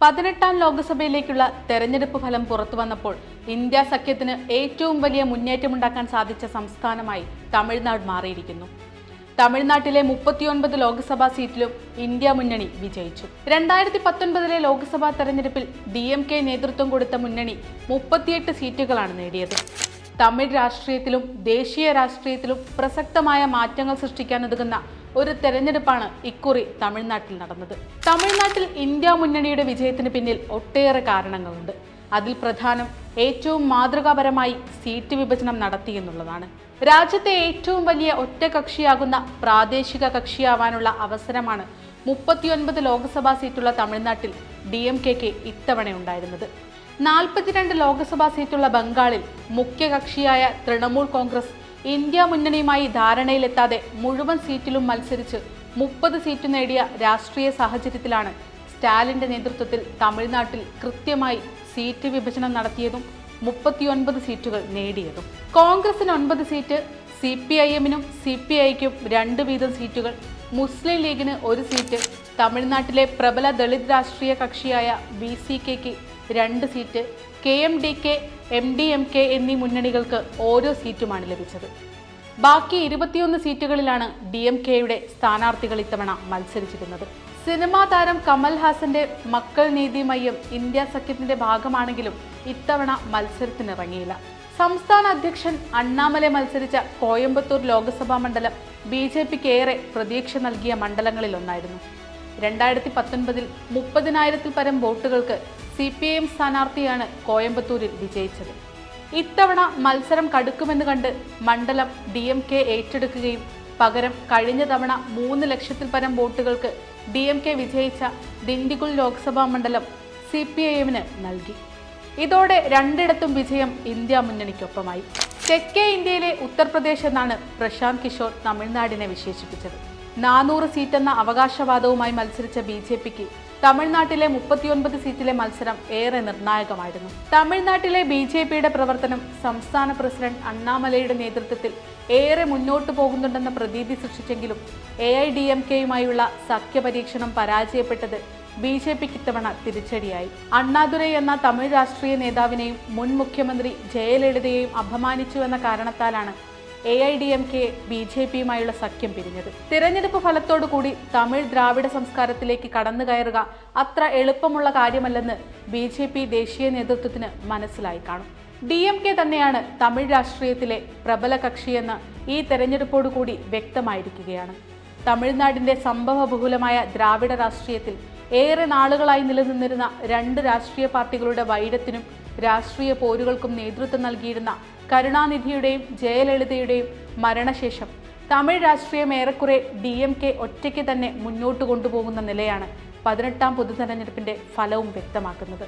പതിനെട്ടാം ലോക്സഭയിലേക്കുള്ള തെരഞ്ഞെടുപ്പ് ഫലം പുറത്തു വന്നപ്പോൾ ഇന്ത്യ സഖ്യത്തിന് ഏറ്റവും വലിയ മുന്നേറ്റമുണ്ടാക്കാൻ സാധിച്ച സംസ്ഥാനമായി തമിഴ്നാട് മാറിയിരിക്കുന്നു. തമിഴ്നാട്ടിലെ മുപ്പത്തിയൊൻപത് ലോക്സഭാ സീറ്റിലും ഇന്ത്യ മുന്നണി വിജയിച്ചു. രണ്ടായിരത്തി പത്തൊൻപതിലെ ലോക്സഭാ തെരഞ്ഞെടുപ്പിൽ ഡി എം കെ നേതൃത്വം കൊടുത്ത മുന്നണി മുപ്പത്തിയെട്ട് സീറ്റുകളാണ് നേടിയത്. തമിഴ് രാഷ്ട്രീയത്തിലും ദേശീയ രാഷ്ട്രീയത്തിലും പ്രസക്തമായ മാറ്റങ്ങൾ സൃഷ്ടിക്കാനുതകുന്ന ഒരു തെരഞ്ഞെടുപ്പാണ് ഇക്കുറി തമിഴ്നാട്ടിൽ നടന്നത്. തമിഴ്നാട്ടിൽ ഇന്ത്യ മുന്നണിയുടെ വിജയത്തിന് പിന്നിൽ ഒട്ടേറെ കാരണങ്ങളുണ്ട്. അതിൽ പ്രധാനം ഏറ്റവും മാതൃകാപരമായി സീറ്റ് വിഭജനം നടത്തി എന്നുള്ളതാണ്. രാജ്യത്തെ ഏറ്റവും വലിയ ഒറ്റ കക്ഷിയാകുന്ന പ്രാദേശിക കക്ഷിയാവാനുള്ള അവസരമാണ് മുപ്പത്തിയൊൻപത് ലോക്സഭാ സീറ്റുള്ള തമിഴ്നാട്ടിൽ ഡി എം കെക്ക് ഇത്തവണ ഉണ്ടായിരുന്നത്. നാൽപ്പത്തിരണ്ട് ലോക്സഭാ സീറ്റുള്ള ബംഗാളിൽ മുഖ്യകക്ഷിയായ തൃണമൂൽ കോൺഗ്രസ് ഇന്ത്യ മുന്നണിയുമായി ധാരണയിലെത്താതെ മുഴുവൻ സീറ്റിലും മത്സരിച്ച് മുപ്പത് സീറ്റ് നേടിയ രാഷ്ട്രീയ സാഹചര്യത്തിലാണ് സ്റ്റാലിന്റെ നേതൃത്വത്തിൽ തമിഴ്നാട്ടിൽ കൃത്യമായി സീറ്റ് വിഭജനം നടത്തിയതും മുപ്പത്തിയൊൻപത് സീറ്റുകൾ നേടിയതും. കോൺഗ്രസിന് ഒൻപത് സീറ്റ് സി പി ഐ എമ്മിനും സി പി ഐക്കും രണ്ട് വീതം സീറ്റുകൾ. മുസ്ലിം ലീഗിന് ഒരു സീറ്റ് തമിഴ്നാട്ടിലെ പ്രബല ദളിത് രാഷ്ട്രീയ കക്ഷിയായ ബി സി കെക്ക് രണ്ട് seat K M D K M D M K എന്നീ മുന്നണികൾക്ക് ഓരോ സീറ്റുമാണ് ലഭിച്ചത്. ബാക്കി ഇരുപത്തിയൊന്ന് സീറ്റുകളിലാണ് ഡി എം കെയുടെ സ്ഥാനാർത്ഥികൾ ഇത്തവണ മത്സരിച്ചിരുന്നത്. സിനിമാ താരം കമൽ ഹാസന്റെ മക്കൾ നീതി മയ്യം ഇന്ത്യ സഖ്യത്തിന്റെ ഭാഗമാണെങ്കിലും ഇത്തവണ മത്സരത്തിനിറങ്ങിയില്ല. സംസ്ഥാന അധ്യക്ഷൻ അണ്ണാമലെ മത്സരിച്ച കോയമ്പത്തൂർ ലോക്സഭാ മണ്ഡലം ബി ജെ പിക്ക് ഏറെ പ്രതീക്ഷ നൽകിയ മണ്ഡലങ്ങളിലൊന്നായിരുന്നു. രണ്ടായിരത്തി പത്തൊൻപതിൽ മുപ്പതിനായിരത്തിൽ പരം വോട്ടുകൾക്ക് സി പി ഐ എം സ്ഥാനാർത്ഥിയാണ് കോയമ്പത്തൂരിൽ വിജയിച്ചത്. ഇത്തവണ മത്സരം കടുക്കുമെന്ന് കണ്ട് മണ്ഡലം ഡി എം കെ ഏറ്റെടുക്കുകയും പകരം കഴിഞ്ഞ തവണ മൂന്ന് ലക്ഷത്തിൽ പരം വോട്ടുകൾക്ക് ഡി എം കെ വിജയിച്ച ദിണ്ടിഗുൾ ലോക്സഭാ മണ്ഡലം സി പി ഐ എമ്മിന് നൽകി. ഇതോടെ രണ്ടിടത്തും വിജയം ഇന്ത്യ മുന്നണിക്കൊപ്പമായി. തെക്കേ ഇന്ത്യയിലെ ഉത്തർപ്രദേശ് എന്നാണ് പ്രശാന്ത് കിഷോർ തമിഴ്നാടിനെ വിശേഷിപ്പിച്ചത്. നാനൂറ് സീറ്റെന്ന അവകാശവാദവുമായി മത്സരിച്ച ബി ജെ പിക്ക് തമിഴ്നാട്ടിലെ മുപ്പത്തിയൊൻപത് സീറ്റിലെ മത്സരം ഏറെ നിർണായകമായിരുന്നു. തമിഴ്നാട്ടിലെ ബി ജെ പിയുടെ പ്രവർത്തനം സംസ്ഥാന പ്രസിഡന്റ് അണ്ണാമലയുടെ നേതൃത്വത്തിൽ ഏറെ മുന്നോട്ട് പോകുന്നുണ്ടെന്ന പ്രതീതി സൃഷ്ടിച്ചെങ്കിലും എ ഐ ഡി എം കെയുമായുള്ള സഖ്യപരീക്ഷണം പരാജയപ്പെട്ടത് ബി ജെ പിക്ക് ഇത്തവണ തിരിച്ചടിയായി. അണ്ണാദുരൈ എന്ന തമിഴ് രാഷ്ട്രീയ നേതാവിനെയും മുൻ മുഖ്യമന്ത്രി ജയലളിതയെയും അപമാനിച്ചു എന്ന കാരണത്താലാണ് A I D M K B J പിയുമായുള്ള സഖ്യം പിരിഞ്ഞത്. തിരഞ്ഞെടുപ്പ് ഫലത്തോടുകൂടി തമിഴ് ദ്രാവിഡ സംസ്കാരത്തിലേക്ക് കടന്നു കയറുക അത്ര എളുപ്പമുള്ള കാര്യമല്ലെന്ന് ബി ജെ പി ദേശീയ നേതൃത്വത്തിന് മനസ്സിലായി കാണും. ഡി എം കെ തന്നെയാണ് തമിഴ് രാഷ്ട്രീയത്തിലെ പ്രബല കക്ഷിയെന്ന് ഈ തെരഞ്ഞെടുപ്പോടു കൂടി വ്യക്തമായിരിക്കുകയാണ്. തമിഴ്നാടിന്റെ സംഭവബഹുലമായ ദ്രാവിഡ രാഷ്ട്രീയത്തിൽ ഏറെ നാളുകളായി നിലനിന്നിരുന്ന രണ്ട് രാഷ്ട്രീയ പാർട്ടികളുടെ വൈരത്തിനും രാഷ്ട്രീയ പോരുകൾക്കും നേതൃത്വം നൽകിയിരുന്ന കരുണാനിധിയുടെയും ജയലളിതയുടെയും മരണശേഷം തമിഴ് രാഷ്ട്രീയം ഏറെക്കുറെ ഡി എം കെ ഒറ്റയ്ക്ക് തന്നെ മുന്നോട്ട് കൊണ്ടുപോകുന്ന നിലയാണ് പതിനെട്ടാം പൊതുതെരഞ്ഞെടുപ്പിന്റെ ഫലവും വ്യക്തമാക്കുന്നത്.